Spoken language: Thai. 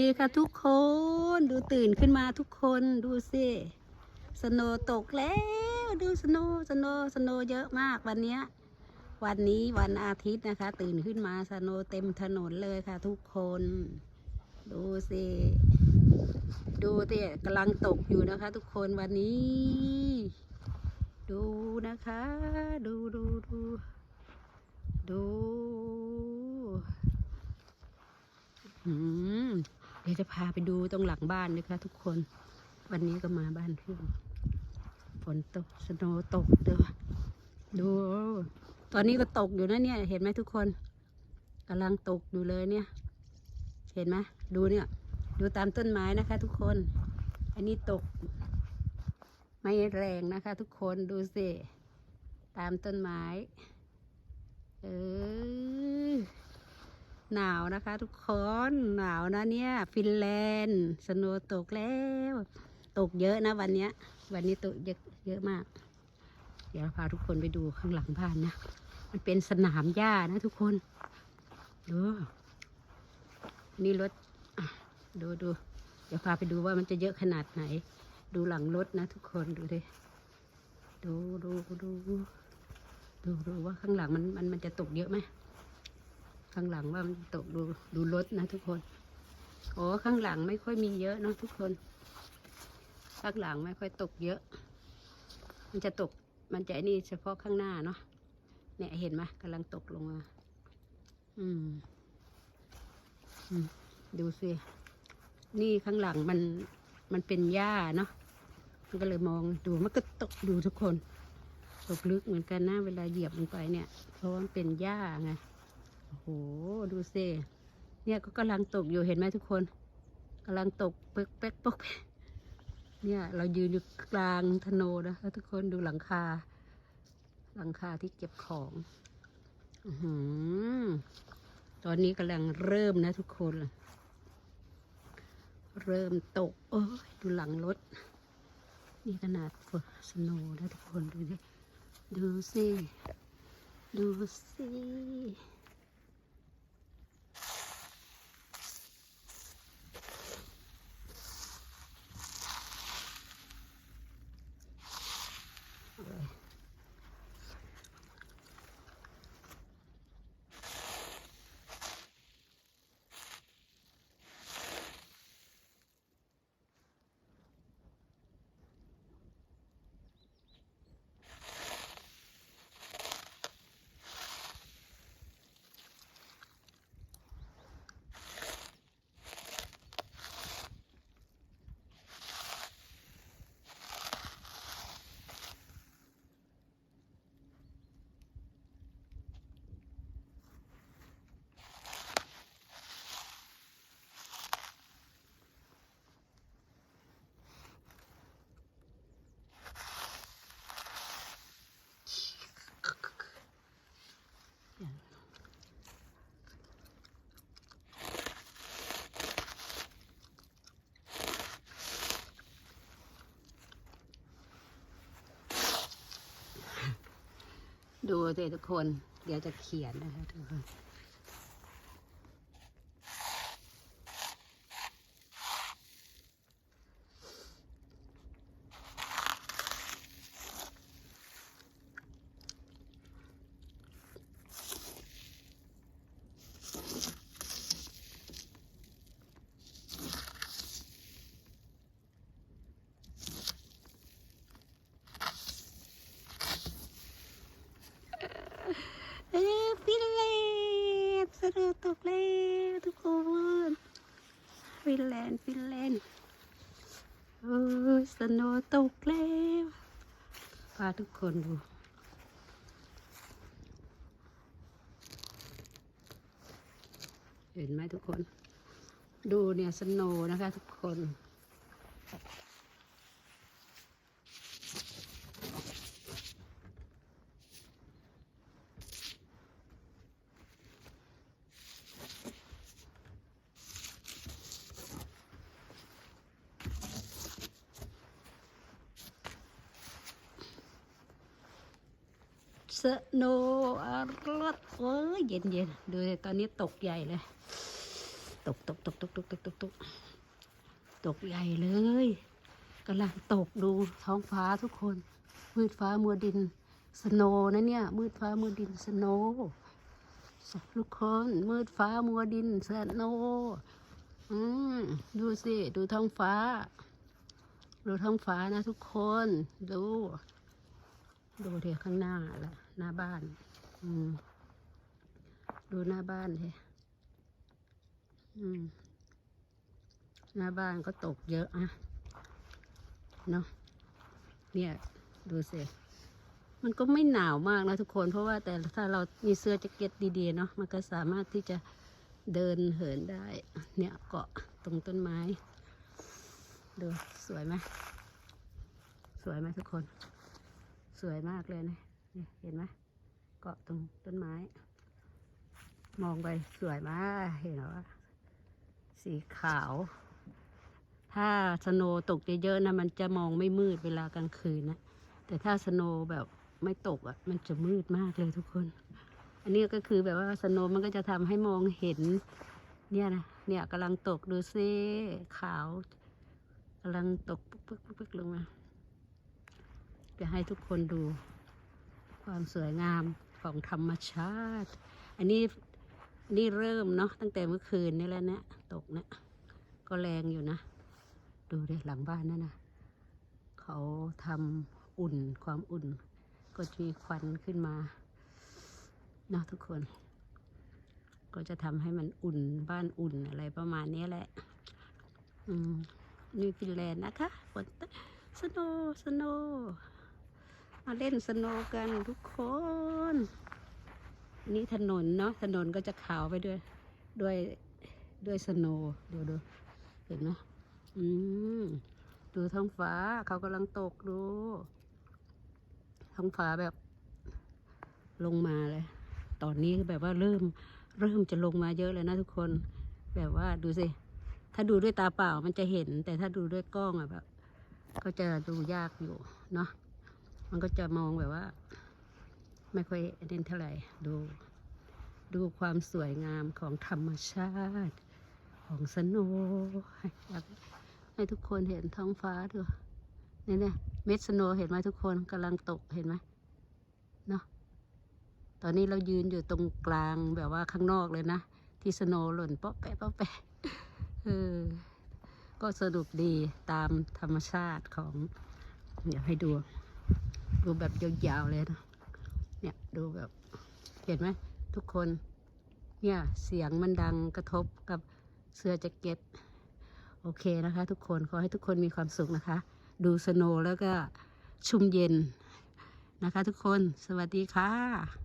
ดีค่ะทุกคนดูตื่นขึ้นมาทุกคนดูสิสโนตกแล้วดูสโนสโนสโนเยอะมากวันเนี้ยวันนี้วันอาทิตย์นะคะ ตื่นขึ้นมาสโนเต็มถนนเลยค่ะ ทุกคน ดูสิดูสิกำลังตกอยู่นะคะ ทุกคนวันนี้ ดูนะคะ ดูดูดูดู อืม ดี๋ยวจะพาไปดูตรงหลังบ้านนะคะ ทุกคน วันนี้ก็มาบ้านเพื่อนฝนตกสโนตกเด้อดู ตอนนี้ก็ตกอยู่นะเนี่ย เห็นไหมทุกคนกำลังตกอยู่เลยเนี่ย เห็นไหมดูเนี่ย ดูตามต้นไม้นะคะ ทุกคน อันนี้ตก ไม่แรงนะคะ ทุกคนดูสิตามต้นไม้ เออ หนาวนะคะ ทุกคนหนาวนะเนี่ยฟินแลนด์สโนว์ตกแล้ว ตกเยอะนะวันเนี้ย วันนี้ตกเยอะเยอะมาก เดี๋ยวพาทุกคนไปดูข้างหลังบ้านนะ มันเป็นสนามหญ้านะทุกคนดูนี่รถดูดูเดี๋ยวพาไปดูว่ามันจะเยอะขนาดไหน ดูหลังรถนะ ทุกคนดูดิดูดูดูดูดูว่าข้างหลังมันมันมันจะตกเยอะไหม ข้างหลังว่ามันตกดูดูรถนะทุกคนโอ้ข้างหลังไม่ค่อยมีเยอะเนาะทุกคน ข้างหลังไม่ค่อยตกเยอะ มันจะตกมันจะนี่เฉพาะข้างหน้าเนาะเนี่ยเห็นไหมกำลังตกลงมา อืม อืม ดูสินี่ข้างหลังมันมันเป็นหญ้าเนาะมันก็เลยมองดูมันก็ตกดูทุกคน ตกลึกเหมือนกันนะเวลาเหยียบลงไปเนี่ย เพราะว่ามันเป็นหญ้าไง โอ้โห ดูสิเนี่ยก็กำลังตกอยู่เห็นไหมทุกคนกำลังตกเป๊กเป๊กปกเนี่ยเรายืนอยู่กลางถนนนะแล้วทุกคนดูหลังคา หลังคาที่เก็บของอือตอนนี้กำลังเริ่มนะทุกคน เริ่มตก โอ้ยดูหลังรถ นี่ขนาดฝนสโนนะทุกคนดูดิดูสิ ดูสิ ดูสิทุกคน เดี๋ยวจะเขียนนะคะทุกคน เอ้ยฟินแลนด์สนุก ตกแล้วทุกคนฟินแลนด์ฟินแลนด์เออสโนว์ตกแล้วพาทุกคนดูเห็นไหมทุกคน ดูเนี่ยสโนว์นะคะทุกคน สโนว์อรถเอ้ยเย็นเย็นดูตอนนี้ตกใหญ่เลย ตกตกตกตกตกตกตกตกตกใหญ่เลยกำลังตกดูท้องฟ้าทุกคน มืดฟ้ามัวดินสโนนะเนี่ย มืดฟ้ามัวดินสโนทุกคนมืดฟ้ามัวดินสโนอืมดูสิ ดูท้องฟ้า ดูท้องฟ้านะทุกคน ดู ดูเดี๋ยวข้างหน้าละหน้าบ้าน อืม ดูหน้าบ้านเลยอืม หน้าบ้านก็ตกเยอะอะเนาะเนี่ยดูสิมันก็ไม่หนาวมากนะทุกคน เพราะว่าแต่ถ้าเรามีเสื้อแจ็คเก็ตดีๆเนาะมันก็สามารถที่จะเดินเหินได้ เนี่ยเกาะตรงต้นไม้ ดูสวยไหมสวยไหมทุกคน สวยมากเลยนะนี่เห็นไหมเกาะตรงต้นไม้ มองไปสวยมากเห็นเหรอสีขาว ถ้าสโนตกเยอะๆนะมันจะมองไม่มืดเวลากลางคืนนะแต่ถ้าสโนแบบไม่ตกอะ่ะมันจะมืดมากเลยทุกคน อันนี้ก็คือแบบว่าสโนมันก็จะทำให้มองเห็น เนี่ยนะเนี่ยกำลังตกดูซิขาวกำลังตกปึ๊กปึ๊กปึ๊กลงมา จะให้ทุกคนดูความสวยงามของธรรมชาติ อันนี้นี่เริ่มเนาะตั้งแต่เมื่อคืนนี่แล้วเนี่ยตกเนี่ยก็แรงอยู่นะ ดูดิหลังบ้านนั่นนะเขาทำอุ่นความอุ่น ก็จะมีควันขึ้นมาเนาะทุกคน ก็จะทำให้มันอุ่นบ้านอุ่นอะไรประมาณนี้แหละ อืมนิวฟินแลนด์นะคะฝนสโนว์สโนว์ มาเล่นสโนกันทุกคน นี่ถนนเนาะถนนก็จะขาวไปด้วยด้วยด้วยสโนเดี๋ยวดูเห็นไหมอืมดูท้องฟ้าเขากำลังตกดู ท้องฟ้าแบบลงมาเลย ตอนนี้แบบว่าเริ่มเริ่มจะลงมาเยอะเลยนะทุกคน แบบว่าดูสิ ถ้าดูด้วยตาเปล่ามันจะเห็น แต่ถ้าดูด้วยกล้องอะแบบ ก็จะดูยากอยู่เนาะ มันก็จะมองแบบว่า ไม่ค่อยเน้นเท่าไหร่ดู ดูความสวยงามของธรรมชาติ ของสโนว์อยากให้ทุกคนเห็นท้องฟ้าดูเนี่ยเนี่ยเม็ดสโนว์เห็นไหมทุกคนกำลังตกเห็นไหมเนาะตอนนี้เรายืนอยู่ตรงกลางแบบว่าข้างนอกเลยนะ ที่สโนว์หล่นเปาะแปะเปาะแปะเออก็สนุกดีตามธรรมชาติของ เดี๋ยวให้ดู ดูแบบยาวๆเลยนะ เนี่ยดูแบบ เห็นไหมทุกคน เนี่ยเสียงมันดังกระทบกับเสื้อแจ็คเก็ต โอเคนะคะ ทุกคน ขอให้ทุกคนมีความสุขนะคะ ดูสโนว์แล้วก็ชุ่มเย็นนะคะ ทุกคน สวัสดีค่ะ